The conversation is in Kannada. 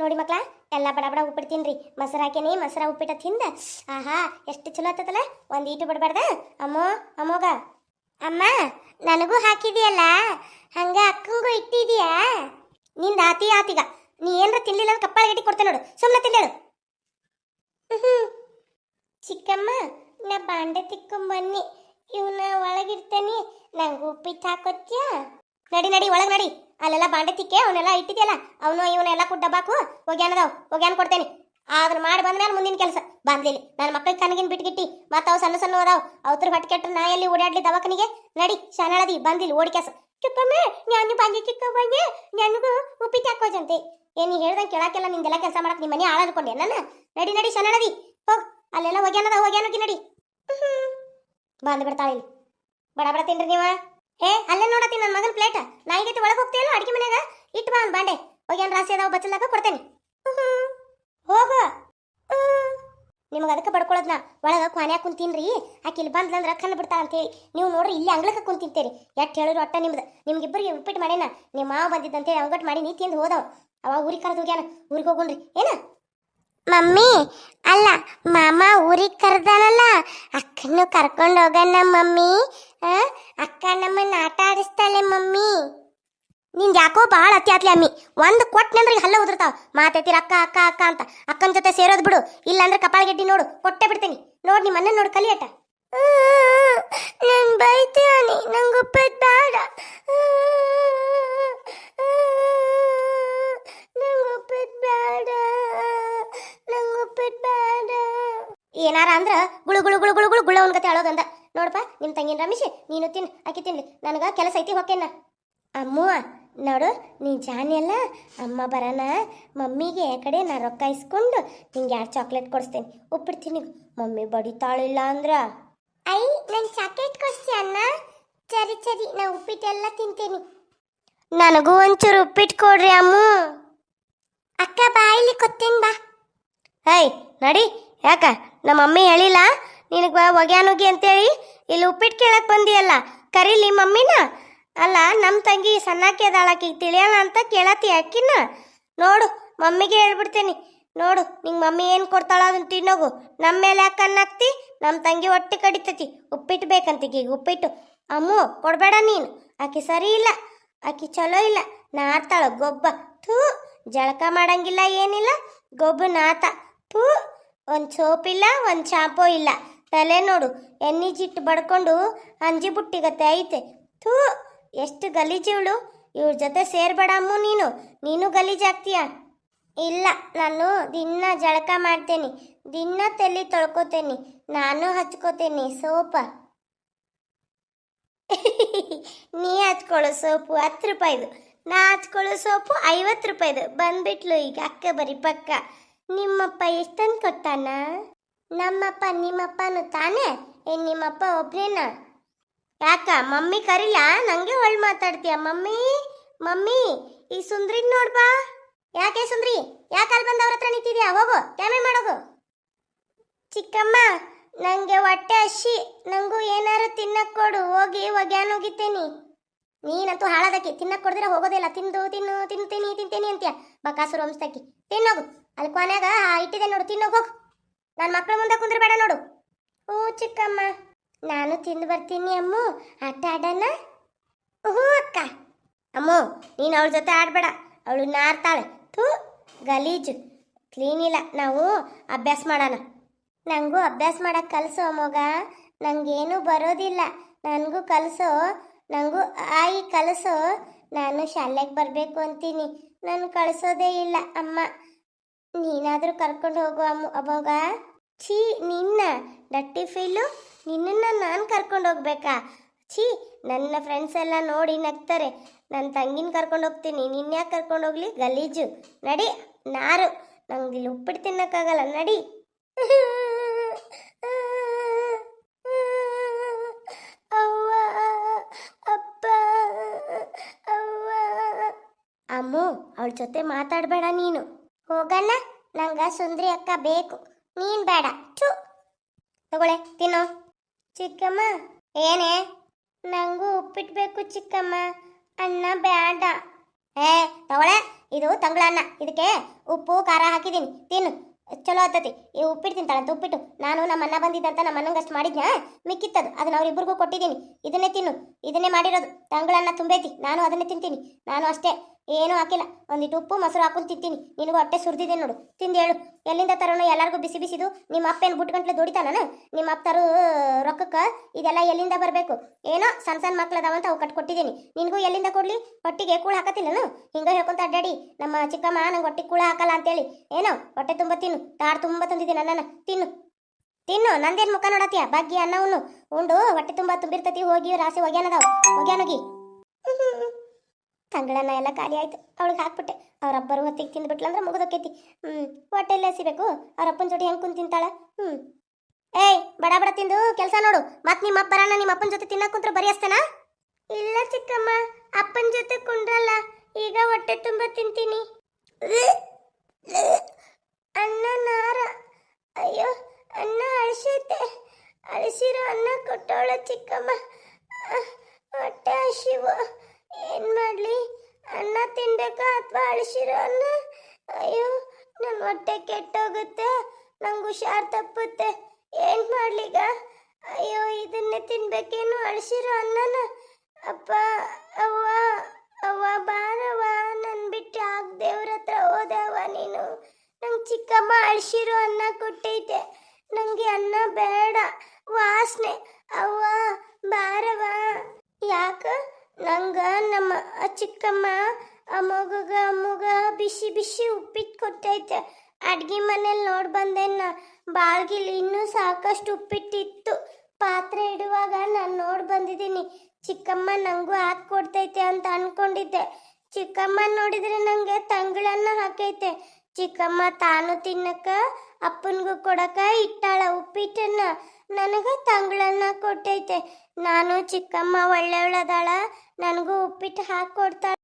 ನೋಡಿ ಮಕ್ಳ, ಎಲ್ಲ ಬಡ ಬಡ ಉಪ್ಪಿಟ್ಟು ತಿನ್ರಿ ಮೊಸರು ಹಾಕೇನಿ ಮೊಸರ ಉಪ್ಪಿಟ್ಟ ತಿಂದ, ಆಹಾ, ಎಷ್ಟು ಚಲೋ ಆತದಲ್ಲ ಒಂದು ಈಟು ಬಿಡಬಾರ್ದ? ಅಮ್ಮೋ, ಅಮ್ಮೋಗ. ಅಮ್ಮ, ನನಗೂ ಹಾಕಿದೆಯಲ್ಲ, ಹಂಗ ಅಕ್ಕಂಗೂ ಇಟ್ಟಿದೀಯಾ? ನಿಂದ ಆತಿ ಆತಿಗ. ನೀ ಏನ್ರ ತಿನ್ಲಿಲ್ಲ ಅಂದ್ರೆ ಕಪ್ಪಾಳ ಗಟ್ಟಿ ಕೊಡ್ತೇನೆ ನೋಡು. ಸುಮ್ಮನೆ ತಿಂದೇಳು ಚಿಕ್ಕಮ್ಮ, ನಾ ಬಾಂಡೆ ತಿಕ್ಕೊಂಬನ್ನಿ ಇವನ್ನ ಒಳಗಿಡ್ತೇನೆ. ನಂಗೆ ಉಪ್ಪಿಟ್ಟು ಹಾಕೋತ್ಯಾ? ನಡಿ ನಡಿ, ಒಳಗೆ ನಡಿ. ಅಲ್ಲೆಲ್ಲ ಬಾಂಡೆ ತಿಕ್ಕೆ ಅವನ್ನೆಲ್ಲ ಇಟ್ಟಿದ್ಯಲ್ಲ, ಅವನು ಇವನ್ನೆಲ್ಲ ಕೊಟ್ಟು ಡಬ್ಬಾಕು ಹೋಗ್ಯಾನದವ್ ಹೋಗ್ಯಾನ್ ಕೊಡ್ತೇನೆ. ಅದನ್ನ ಮಾಡಿ ಬಂದ್ಮೇಲೆ ಮುಂದಿನ ಕೆಲಸ. ಬಂದಿಲ್ಲಿ ನನ್ನ ಮಕ್ಕಳಿಗೆ ಕನಗಿನ ಬಿಟ್ಗಿಟ್ಟಿ ಮತ್ತೆ ಅವು ಸಣ್ಣ ಸಣ್ಣ ಅದಾವ, ಅವತ್ರ ಹೊಟ್ಟೆ ಕೆಟ್ಟ ನಾ ಎಲ್ಲಿ ಓಡಾಡ್ಲಿ ದವಾಖಾನಿಗೆ, ನಡಿ, ಶಾನಳದಿ, ಬಂದಿಲ್ಲ, ಓಡಿ ಕೆಲಸ. ಚಿಕ್ಕಮ್ಮ ನಾನು ಬಂದಿ ಚಿಕ್ಕಮ್ಮಗೆ ನನಗೂ ಉಪ್ಪಿಟ್ಟು ಹಾಕೋಜಂತೆ ಏನು ಹೇಳ್ದಂಗೆ ಕೇಳಕ್ಕೆಲ್ಲ ನಿಂದೆಲ್ಲ ಕೆಲಸ ಮಾಡಾಕ ನಿಮ್ಮ ಮನೆ ಆಳ ಅನ್ಕೊಂಡೆ, ನನ್ನ? ನಡಿ ನಡಿ, ಶನಳದಿ, ಹೋಗ್, ಅಲ್ಲೆಲ್ಲ ಹೋಗ್ಯಾನದ ಹೋಗ್ಯಾನೋಗಿ ನಡಿ. ಬಂದು ಬಿಡ್ತಾಳೆ ಇಲ್ಲಿ. ಬಡ ಬಡ ತಿನ್ರಿ ನೀವ. ಏ, ಅಲ್ಲೇ ನೋಡತ್ತಿ ನನ್ನ ಮಗನ ಪ್ಲೇಟ್ ನಾಯಿಗೈತಿ ಒಳಗೆ ಹೋಗ್ತೀಯಲ್ಲ ಅಡಿಗೆ ಮನ್ಯಾಗ? ಇಟ್ಟು ಬಾ ಅವ್ನ್ ಬಾಂಡೆ. ಹೋಗ್ಯಾನ ರಾಸಿ ಅದಾವ ಬಚ್ಚಲಾಕ ಕೊಡ್ತೇನೆ. ಹೋಗ. ನಿಮಗೆ ಅದಕ್ಕೆ ಬಡ್ಕೊಳ್ಳೋದ್ನ ಒಳಗೆ ಕ್ವಾನ್ಯಾಗ ಕುಂತೀನ್ರಿ. ಆಕೆ ಇಲ್ಲಿ ಬಂದ್ಲಂದ್ರೆ ಕಣ್ಣು ಬಿಡ್ತಾಳ ಅಂತೇಳಿ. ನೀವು ನೋಡ್ರಿ ಇಲ್ಲಿ ಅಂಗ್ಳಕ್ಕೆ ಕುಂತಿಂತೀರಿ ಎಷ್ಟು ಹೇಳಿದ್ರು ಒಟ್ಟ ನಿಮ್ದು. ನಿಮ್ಗಿಬ್ಬರಿಗೆ ಉಪ್ಪಿಟ್ಟು ಮಾಡೇನ. ನಿಮ್ಮ ಮಾವ ಬಂದಿದ್ದಂತೇಳಿ ಅವಗಟ್ಟು ಮಾಡಿ ನೀ ತಿಂದು ಹೋದವು. ಅವ ಊರಿಗೆ ಕರೆದು ಹೋಗ್ಯಾನ. ಊರಿಗೆ ಹೋಗುಣ್ರಿ. ಏನ? ಮಮ್ಮಿ, ಅಲ್ಲ, ಮಾಮ ಊರಿಗೆ ಕರೆದಾನಲ್ಲ. ಅಕ್ಕನ್ನು ಕರ್ಕೊಂಡು ಹೋಗೋಣ ಮಮ್ಮಿ. ಅಕ್ಕ ನಮ್ಮನ್ನ ಆಟ ಆಡಿಸ್ತಾಳೆ ಮಮ್ಮಿ. ನಿಂದು ಯಾಕೋ ಭಾಳ ಅತಿ ಆತ್ಲಿ ಅಮ್ಮಿ. ಒಂದು ಕೊಟ್ಟನಂದ್ರೆ ಹಲ್ಲ ಉದುರ್ತಾವ. ಮಾತೈತಿರ ಅಕ್ಕ ಅಕ್ಕ ಅಕ್ಕ ಅಂತ. ಅಕ್ಕನ ಜೊತೆ ಸೇರೋದು ಬಿಡು. ಇಲ್ಲಾಂದ್ರೆ ಕಪಾಳ ಗೆಡ್ಡಿ ನೋಡು. ಕೊಟ್ಟೆ ಬಿಡ್ತೀನಿ. ನೋಡಿ ನಿಮ್ಮ ಅನ್ನ ನೋಡು ಕಲಿಯಟ. ನನ್ ಬೈತೀನಿ ನಂಗೆ ಬೇಡ ನಂಗೆ ಉಪ್ಪಿಟ್ಟು ಬೇಡ ನಂಗೆ ಉಪ್ಪಿಟ್ಟು ಬೇಡ ಏನಾರ ಅಂದ್ರೆ ಗುಳು ಗುಳು ಗುಳು ಗುಳು ಗುಳು ಗುಳ ಉನ್ಕತೆ ಹೇಳೋದಂದ ನೋಡಪ್ಪ ನಿಮ್ಮ ತಂಗಿನ ರಮೇಶ್ ನೀನು ತಿನ್ ಅಕ್ಕಿ ತಿನ್ಲಿ. ನನಗೆ ಕೆಲಸ ಐತಿ ಹೊಕ್ಕೇನ ಅಮ್ಮ ನೋಡು ನೀ ಜಾನಿ ಅಲ್ಲ ಅಮ್ಮ ಬರನ ಮಮ್ಮಿಗೆ ಕಡೆ ನಾ ರೊಕ್ಕ ಇಸ್ಕೊಂಡು ನಿಂಗೆ ಎರಡು ಚಾಕ್ಲೇಟ್ ಕೊಡಿಸ್ತೇನೆ. ಉಪ್ಪಿಡ್ತೀನಿ ಮಮ್ಮಿ ಬಡಿತಾಳಿಲ್ಲ ಅಂದ್ರ. ಐ ನನ್ ಚಾಕ್ಲೇಟ್ ಕೊಡ್ಸಿ ಅಣ್ಣ? ಸರಿ ಸರಿ ನಾ ಉಪ್ಪಿಟ್ಟೆಲ್ಲ ತಿಂತೀನಿ. ನನಗೂ ಒಂಚೂರು ಉಪ್ಪಿಟ್ಟು ಕೊಡ್ರಿ ಅಮ್ಮ. ಅಕ್ಕ ಬಾಯಿಲಿ ಕೊತ್ತೇನ್ ಬಾ. ಹೈ ನಡಿ ಯಾಕ? ನಮ್ಮ ಮಮ್ಮಿ ಹೇಳಿಲ್ಲ, ನಿನಗೆ ಒಗ್ಯಾನುಗಿ ಅಂತೇಳಿ. ಇಲ್ಲಿ ಉಪ್ಪಿಟ್ಟು ಕೇಳಕ್ ಬಂದಿಯಲ್ಲ, ಕರೀಲಿ ಮಮ್ಮಿನ? ಅಲ್ಲ ನಮ್ಮ ತಂಗಿ ಸಣ್ಣಕ್ಕೆ ಅದಾಳಕಿ ತಿಳಿಯೋಣ ಅಂತ ಕೇಳತಿ ಅಕ್ಕಿನ. ನೋಡು, ಮಮ್ಮಿಗೆ ಹೇಳ್ಬಿಡ್ತೇನೆ. ನೋಡು, ನಿಂಗೆ ಮಮ್ಮಿ ಏನು ಕೊಡ್ತಾಳ ಅದನ್ನ ತಿನ್ನೋಗು. ನಮ್ಮ ಮೇಲೆ ಯಾಕೆ ಕಣ್ಣಾಕ್ತಿ? ನಮ್ಮ ತಂಗಿ ಹೊಟ್ಟೆ ಕಡಿತತಿ. ಉಪ್ಪಿಟ್ಟು ಬೇಕಂತ ಈಗ ಉಪ್ಪಿಟ್ಟು. ಅಮ್ಮು, ಕೊಡಬೇಡ ನೀನು. ಆಕಿ ಸರಿ ಇಲ್ಲ. ಆಕಿ ಚಲೋ ಇಲ್ಲ. ನಾತಾಳ ಗೊಬ್ಬ. ಥೂ, ಜಳಕ ಮಾಡಂಗಿಲ್ಲ ಏನಿಲ್ಲ. ಗೊಬ್ಬು ನಾತ. ಥೂ. ಒಂದು ಸೋಪ್ ಇಲ್ಲ, ಒಂದು ಶಾಂಪೂ ಇಲ್ಲ. ತಲೆ ನೋಡು, ಎಣ್ಣೆ ಜಿಟ್ಟು ಬಡ್ಕೊಂಡು ಅಂಜಿ ಬುಟ್ಟಿಗತ್ತೆ, ಐತೆ. ಥೂ, ಎಷ್ಟು ಗಲೀಜಿವಳು ಇವ್ರ ಜೊತೆ ಸೇರ್ಬೇಡ ಅಮ್ಮು ನೀನು. ನೀನು ಗಲೀಜಾಗ್ತೀಯ ಇಲ್ಲ, ನಾನು ದಿನ ಜಳಕ ಮಾಡ್ತೇನೆ. ದಿನ ತಲೆ ತೊಳ್ಕೊತೇನೆ. ನಾನು ಹಚ್ಕೋತೇನೆ ಸೋಪ. ನೀ ಹಚ್ಕೊಳ್ಳೋ ಸೋಪು ಹತ್ತು ರೂಪಾಯಿದು. ನಾ ಹಚ್ಕೊಳ್ಳೋ ಸೋಪು ಐವತ್ತು ರೂಪಾಯಿದು. ಬಂದ್ಬಿಟ್ಲು ಈಗ, ಅಕ್ಕ ಬರೀ ಪಕ್ಕ. ನಿಮ್ಮಪ್ಪ ಎಷ್ಟಂತ ಕೊಟ್ಟಾನ? ನಮ್ಮಪ್ಪ ನಿಮ್ಮಪ್ಪನು ತಾನೇ? ಏನ್ ನಿಮ್ಮಪ್ಪ ಒಬ್ರೇನ? ಯಾಕ, ಮಮ್ಮಿ ಕರಿಲ್ಲ ನಂಗೆ ಒಳ್ ಮಾತಾಡ್ತೀಯ ಮಮ್ಮಿ? ಮಮ್ಮಿ, ಈ ಸುಂದ್ರಿ ನೋಡ್ಬಾ ಯಾಕೆ ಸುಂದ್ರಿ? ಯಾಕೆ ಅಲ್ಲಿ ಬಂದು ಅವ್ರ ಹತ್ರ ನಿಂತಿದ್ಯಾ? ಹೋಗು, ಕ್ಯಾಮೆ ಮಾಡೋಗು. ಚಿಕ್ಕಮ್ಮ, ನಂಗೆ ಹೊಟ್ಟೆ ಹಸಿ ನಂಗೂ ಏನಾರು ತಿನ್ನಕ್ ಕೊಡು. ಹೋಗಿ ಒಗ್ಯಾನ್ ಹೋಗಿತ್ತೇನಿ ನೀನಂತೂ ಹಾಳದಕ್ಕೆ. ತಿನ್ನಕ್ ಕೊಡ್ದಿರ ಹೋಗೋದಿಲ್ಲ ತಿಂದು, ತಿನ್ನು, ತಿಂತೀನಿ ತಿಂತೀನಿ ಅಂತೀಯ. ಬಕಾಸುರು ವಂಶದಕ್ಕಿ ತಿನ್ನೋಗು. ಅಲ್ಲಿ ಕೊನೆಗ ಇಟ್ಟಿದೆ ನೋಡು, ತಿನ್ನೋಗಿ ಹೋಗು. ನನ್ನ ಮಕ್ಕಳ ಮುಂದೆ ಕುಂದ್ರಬೇಡ ನೋಡು. ಓ ಚಿಕ್ಕಮ್ಮ. ನಾನು ತಿಂದು ಬರ್ತೀನಿ ಅಮ್ಮು. ಆಟ ಆಡೋಣ? ಓಹೋ ಅಕ್ಕ. ಅಮ್ಮು, ನೀನು ಅವಳ ಜೊತೆ ಆಡಬೇಡ. ಅವಳು ನಾರ್ತಾಳೆ. ಥೂ, ಗಲೀಜು. ಕ್ಲೀನ್ ಇಲ್ಲ. ನಾವು ಅಭ್ಯಾಸ ಮಾಡೋಣ. ನನಗೂ ಅಭ್ಯಾಸ ಮಾಡೋಕ್ಕೆ ಕಲಿಸು ಅಮ್ಮಗ ನನಗೇನು ಬರೋದಿಲ್ಲ. ನನಗೂ ಕಲಿಸು. ನನಗೂ ಆಯಿ ಕಲಿಸು. ನಾನು ಶಾಲೆಗೆ ಬರಬೇಕು ಅಂತೀನಿ. ನಾನು ಕಳಿಸೋದೇ ಇಲ್ಲ ಅಮ್ಮ. ನೀನಾದರೂ ಕರ್ಕೊಂಡು ಹೋಗು ಅಮ್ಮ, ಅವಾಗ. ಛೀ, ನಿನ್ನ ಡಟ್ಟಿ ಫೀಲು, ನಿನ್ನನ್ನು ನಾನು ಕರ್ಕೊಂಡು ಹೋಗ್ಬೇಕಾ? ಛೀ, ನನ್ನ ಫ್ರೆಂಡ್ಸ್ ಎಲ್ಲ ನೋಡಿ ನಗ್ತಾರೆ. ನನ್ನ ತಂಗಿನ ಕರ್ಕೊಂಡು ಹೋಗ್ತೀನಿ ನಿನ್ಯಾಕೆ ಕರ್ಕೊಂಡು ಹೋಗ್ಲಿ? ಗಲೀಜು. ನಡಿ, ನಾರು. ನಂಗೆ ಇಲ್ಲಿ ಉಪ್ಪಿಟ್ಟು ತಿನ್ನೋಕ್ಕಾಗಲ್ಲ, ನಡಿ. ಅಮ್ಮು, ಅವಳ ಜೊತೆ ಮಾತಾಡಬೇಡ ನೀನು. ಹೋಗಣ್ಣ, ನಂಗ ಸುಂದ್ರಿ ಅಕ್ಕ ಬೇಕು. ನೀನ್ ಬೇಡ. ಚು ತಗೊಳೆ ತಿನ್ನು. ಚಿಕ್ಕಮ್ಮ. ಏನೇ? ನಂಗೂ ಉಪ್ಪಿಟ್ಟು ಬೇಕು ಚಿಕ್ಕಮ್ಮ. ಅನ್ನ ಬೇಡ ಏ ತಗೊಳೆ ಇದು ತಂಗಳನ್ನ ಇದಕ್ಕೆ ಉಪ್ಪು, ಖಾರ ಹಾಕಿದ್ದೀನಿ. ತಿನ್ನು. ಚಲೋ ಆತತಿ. ಈ ಉಪ್ಪಿಟ್ಟು ತಿಂತಾಳಂತ ಉಪ್ಪಿಟ್ಟು. ನಾನು ನಮ್ಮ ಅಣ್ಣ ಬಂದಿದ್ದಂತ ನಮ್ಮ ಅಣ್ಣಂಗೆ ಅಷ್ಟು ಮಾಡಿದ್ನ? ಮಿಕ್ಕಿತ್ತದು. ಅದನ್ನ ಅವ್ರಿಬ್ರಿಗೂ ಕೊಟ್ಟಿದ್ದೀನಿ. ಇದನ್ನೇ ತಿನ್ನು. ಇದನ್ನೇ ಮಾಡಿರೋದು. ತಂಗಳನ್ನ ತುಂಬೈತಿ. ನಾನು ಅದನ್ನೇ ತಿಂತೀನಿ. ನಾನು ಅಷ್ಟೇ. ಏನೂ ಹಾಕಿಲ್ಲ. ಒಂದಿಟ್ಟು ಉಪ್ಪು, ಮೊಸರು ಹಾಕೊಂಡು ತಿಂತೀನಿ. ನಿನಗೂ ಹೊಟ್ಟೆ ಸುರಿದಿದೆ ನೋಡು. ತಿಂದು ಹೇಳು. ಎಲ್ಲಿಂದ ತರೋಣ ಎಲ್ಲರಿಗೂ ಬಿಸಿ ಬಿಸಿದು. ನಿಮ್ಮ ಅಪ್ಪ ಏನು ಬುಟ್ಟು ಗಂಟ್ಲೆ ದುಡಿತಾನ ನಿಮ್ಮ ಅಪ್ಪ ತರು ರೊಕ್ಕಕ್ಕೆ ಇದೆಲ್ಲ ಎಲ್ಲಿಂದ ಬರಬೇಕು? ಏನೋ ಸಣ್ಣ ಸಣ್ಣ ಮಕ್ಳದಾವಂತ ಅವು ಕಟ್ಕೊಟ್ಟಿದ್ದೀನಿ. ನಿನಗೂ ಎಲ್ಲಿಂದ ಕೊಡಲಿ? ಹೊಟ್ಟಿಗೆ ಕೂಳು ಹಾಕತ್ತಿಲ್ಲನು? ಹಿಂಗ ಹೇಳ್ಕೊಂತ ಅಡ್ಡಾಡಿ, ನಮ್ಮ ಚಿಕ್ಕಮ್ಮ ನಂಗೆ ಹೊಟ್ಟೆ ಕೂಳು ಹಾಕಲ್ಲ ಅಂತೇಳಿ. ಏನೋ, ಹೊಟ್ಟೆ ತುಂಬ ತಿನ್ನು. ತಾಡು ತುಂಬ ತಂದಿದ್ದೀನಿ ನನ್ನ ತಿನ್ನು. ತಿನ್ನು. ನಂದೇನು ಮುಖ ನೋಡತ್ತೀಯ? ಭಾಗ್ಯ ಅನ್ನವನ್ನು. ಉಂಡು, ಹೊಟ್ಟೆ ತುಂಬ ತುಂಬಿರ್ತತಿ. ಹೋಗಿ ರಾಸಿ ಒಗ್ಯಾನದಾವ ಒಗ್ಯಾನೋಗಿ ತಂಗಳನ್ನ ಎಲ್ಲ ಖಾಲಿ ಆಯ್ತು. ಅವಳಿಗೆ ಹಾಕ್ಬಿಟ್ಟೆ. ಅವ್ರ ಅಬ್ಬರು ಹೊತ್ತಿಗೆ ತಿಂದ್ಬಿಟ್ಲಂದ್ರೆ ಮುಗಿದೋಕೈತಿ. ಹ್ಞೂ ಹೊಟ್ಟೆಲ್ಲ ಎಸಿಬೇಕು ಅವ್ರ ಜೊತೆ ಹೆಂಗೆ ಕುಂತ ತಿಂತಾಳ ಹ್ಞೂ ಏಯ್, ಬಡ ಬಡ ತಿಂದು ಕೆಲಸ ನೋಡು. ಮತ್ ನಿಮ್ಮ ಅಪ್ಪರನ್ನ ನಿಮ್ಮ ಅಪ್ಪನ ಜೊತೆ ತಿನ್ನಕ್ ಕುಂತ್ರ ಬರೀ ಅಷ್ಟೇನಾ? ಇಲ್ಲ ಚಿಕ್ಕಮ್ಮ, ಅಪ್ಪನ ಜೊತೆ ಕುಂಡ್ರಲ್ಲ. ಈಗ ಹೊಟ್ಟೆ ತುಂಬ ತಿಂತೀನಿ. ಅನ್ನ ನಾರ. ಅಯ್ಯೋ ಅಣ್ಣ ಅಳಿಸೈತೆ. ಅಳಿಸಿರೋ ಅನ್ನ ಕೊಟ್ಟವಳ ಚಿಕ್ಕಮ್ಮ. ಹೊಟ್ಟೆ ಹಸಿವು. ಏನ್ ಮಾಡ್ಲಿ? ಅನ್ನ ತಿನ್ಬೇಕಾ ಅಥವಾ ಅಳಿಸಿರೋ ಅನ್ನ? ಅಯ್ಯೋ ನನ್ನ ಹೊಟ್ಟೆ ಕೆಟ್ಟೋಗುತ್ತೆ. ನಂಗೆ ಹುಷಾರ್ ತಪ್ಪುತ್ತೆ. ಏನ್ ಮಾಡ್ಲಿಗ? ಅಯ್ಯೋ, ಇದನ್ನೇ ತಿನ್ಬೇಕೇನು? ಅಳಿಸಿರೋ ಅನ್ನನ? ಅಪ್ಪ, ಅವ್ವ ಅವ್ವ ಬಾರವ್ವ. ನನ್ ಬಿಟ್ಟು ಯಾಕೆ ದೇವ್ರ ಹತ್ರ ಹೋದವ ನೀನು. ನಂಗೆ ಚಿಕ್ಕಮ್ಮ ಅಳಿಸಿರೋ ಅನ್ನ ಕೊಟ್ಟೈತೆ. ನಂಗೆ ಅನ್ನ ಬೇಡ. ವಾಸನೆ. ಅವ್ವ ಬಾರವ ಯಾಕ? ನಂಗ ನಮ್ಮ ಚಿಕ್ಕಮ್ಮ ಆ ಮಗುಗ ಅಮ್ಮಗ ಬಿಸಿ ಬಿಸಿ ಉಪ್ಪಿಟ್ಟು ಕೊಟ್ಟೈತೆ. ಅಡ್ಗೆ ಮನೇಲಿ ನೋಡ್ ಬಂದೇನ, ಬಾಳ್ಗಿಲಿ ಇನ್ನೂ ಸಾಕಷ್ಟು ಉಪ್ಪಿಟ್ಟಿತ್ತು. ಪಾತ್ರೆ ಇಡುವಾಗ ನಾನು ನೋಡಿ ಬಂದಿದ್ದೀನಿ. ಚಿಕ್ಕಮ್ಮ ನಂಗೂ ಹಾಕಿ ಕೊಡ್ತೈತೆ ಅಂತ ಅನ್ಕೊಂಡಿದ್ದೆ. ಚಿಕ್ಕಮ್ಮ ನೋಡಿದ್ರೆ ನಂಗೆ ತಂಗಳನ್ನ ಹಾಕೈತೆ. ಚಿಕ್ಕಮ್ಮ ತಾನು ತಿನ್ನಕ, ಅಪ್ಪನಿಗೂ ಕೊಡಕ ಇಟ್ಟಾಳ ಉಪ್ಪಿಟ್ಟನ್ನ. ನನಗ ತಂಗಳನ್ನ ಕೊಟ್ಟೈತೆ. ನಾನು ಚಿಕ್ಕಮ್ಮ ಒಳ್ಳೆ ಒಳ್ಳೆಯವಳದಾಳ ನನಗೂ ಉಪ್ಪಿಟ್ಟು ಹಾಕಿ ಕೊಡ್ತಾಳ